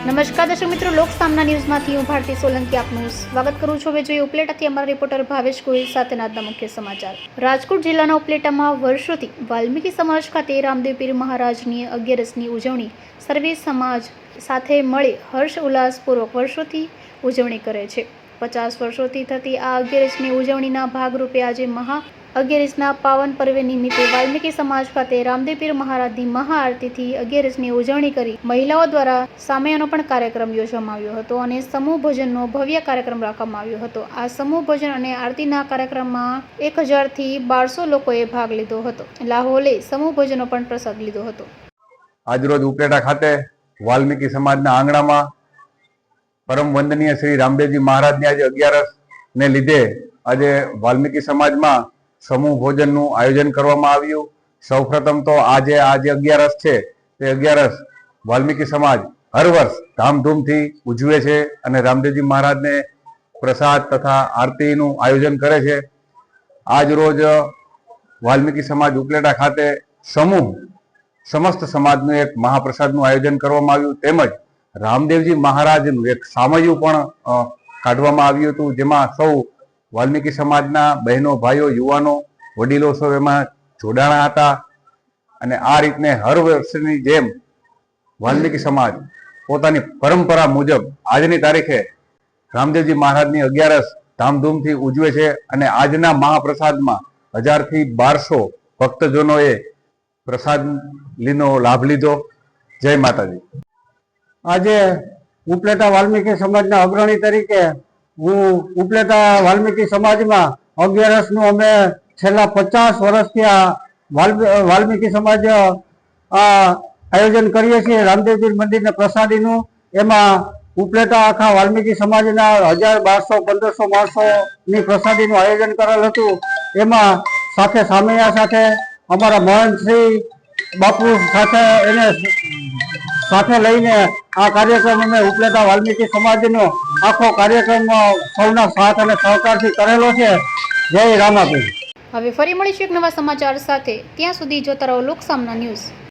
નમસ્કાર દર્શક મિત્રો, લોક સામના ન્યૂઝમાંથી હું ભારતી સોલંકી આપનું સ્વાગત કરું છું. હવે જોઈએ ઉપલેટાથી અમારા રિપોર્ટર ભાવેશ ગોહિલ સાથે આજના મુખ્ય સમાચાર. રાજકોટ જિલ્લાના ઉપલેટામાં વર્ષોથી વાલ્મીકી સમાજ ખાતે રામદેવ પીર મહારાજની અગિયારસની ઉજવણી સર્વે સમાજ સાથે મળી હર્ષ ઉલ્લાસપૂર્વક વર્ષોથી ઉજવણી કરે છે. પચાસ વર્ષોથી થતી આ અગિયારસની ઉજવણીના ભાગરૂપે આજે મહા અગિયારસના પાવન પર્વે નિમિત્તે વાલ્મીકી સમાજ ખાતે રામદેવપીર મહારાજની મહાઆરતીથી અગિયારસની ઉજવણી કરી મહિલાઓ દ્વારા સામયાનો પણ કાર્યક્રમ યોજવામાં આવ્યો હતો અને સમૂહ ભોજનનો ભવ્ય કાર્યક્રમ રાખવામાં આવ્યો હતો. આ સમૂહ ભોજન અને આરતીના કાર્યક્રમમાં એક હજારથી બારસો લોકોએ ભાગ લીધો હતો. લાહોલે સમૂહ ભોજનનો પણ પ્રસાદ લીધો હતો. આજરોજ ઉપલેટા ખાતે વાલ્મીકી સમાજના આંગણામાં પરમ વંદનીય શ્રી રામદેવજી મહારાજની આજે અગિયારસને લીધે આજે વાલ્મીકી સમાજમાં સમૂહ ભોજનનું આયોજન કરવામાં આવ્યું. સૌપ્રથમ તો આજે આ જે અગિયારસ છે. તે અગિયારસ વાલ્મીકી સમાજ હર વર્ષ ધામધૂમથી ઉજવે છે અને રામદેવજી મહારાજને પ્રસાદ તથા આરતીનું આયોજન કરે છે. આજ રોજ વાલ્મીકી સમાજ ઉપલેટા ખાતે સમૂહ, સમસ્ત સમાજનું એક મહાપ્રસાદનું આયોજન કરવામાં આવ્યું. તેમજ રામદેવજી મહારાજનું એક સામયું પણ કાઢવામાં આવ્યું હતું, જેમાં સૌ વાલ્મીકી સમાજના બહેનો, ભાઈઓ, યુવાનો, વડીલો સૌ એમાં જોડાણા હતા. અને આ રીતને હર વર્ષની જેમ વાલ્મીકી સમાજ પોતાની પરંપરા મુજબ આજની તારીખે રામદેવજી મહારાજની અગિયારસ ધામધૂમથી ઉજવે છે અને આજના મહાપ્રસાદમાં હજારથી બારસો ભક્તજનોએ પ્રસાદ લીનો લાભ લીધો. જય માતાજી. આજે ઉપલેટા વાલ્મીકી સમાજના અગ્રણી તરીકે હું ઉપલેટા વાલ્મીકી સમાજમાં અગિયારસનું અમે છેલ્લા પચાસ વર્ષથી આ વાલ્મી- વાલ્મીકી સમાજ આયોજન કરીએ છીએ. રામદેવજી મંદિરના પ્રસાદીનું. એમાં ઉપલેટા આખા વાલ્મીકી સમાજના હજાર બારસો, પંદરસો માણસોની પ્રસાદીનું આયોજન કરેલ હતું. એમાં સાથે સામૈયા સાથે, અમારા મહંતશ્રી બાપુ સાથે એને સાથે લઈને આ કાર્યક્રમ અમે ઉપલેટા વાલ્મીકી સમાજનો આખો કાર્યક્રમ સૌના સાથ અને સહકારથી કરેલો છે. જય રામાપીર. હવે ફરી મળીશું એક નવા સમાચાર સાથે. ત્યાં સુધી જોતા રહો લોક સામના ન્યૂઝ.